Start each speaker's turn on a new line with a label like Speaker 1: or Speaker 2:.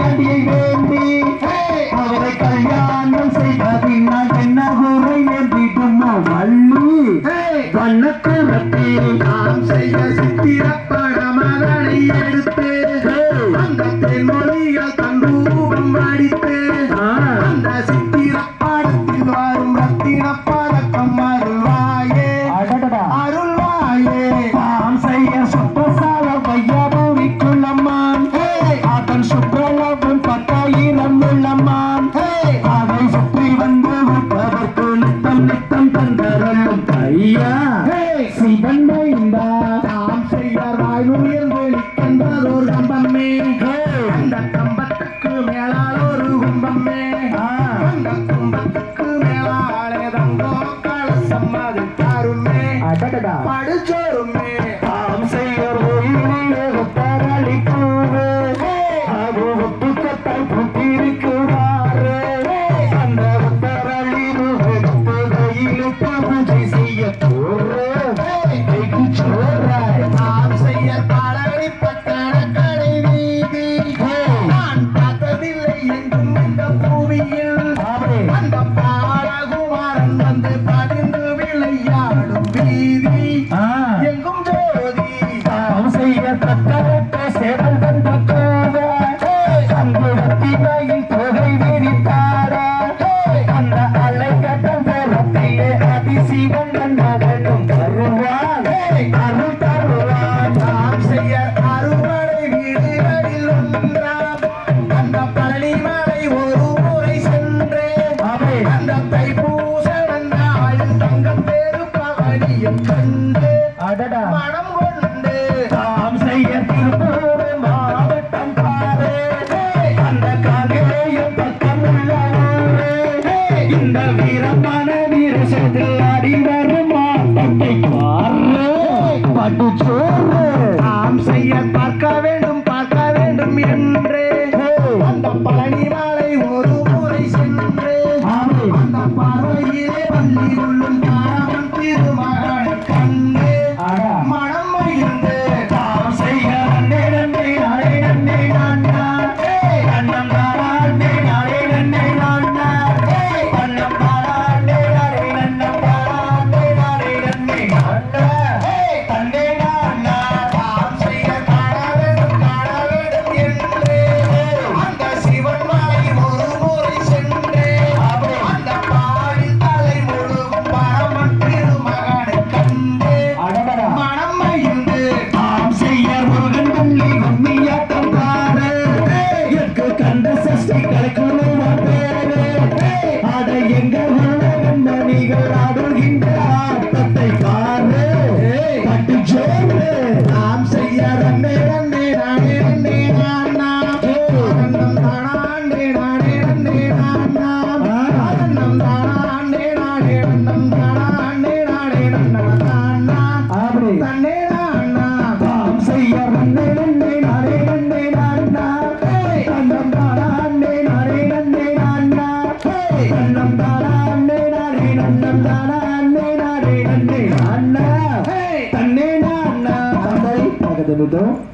Speaker 1: அடியை வேண்டி அவரை கல்யாணம் செய்ததின் தென்னகுரை ஏந்திடுமோ வள்ளி? வண்ணக்குறத்தில்
Speaker 2: நாம் செய்ய
Speaker 1: சித்திரப்பா
Speaker 2: படுச்சோரும்
Speaker 1: அதிசீவன்
Speaker 2: நன்மகன் படிச்சோரு
Speaker 1: momento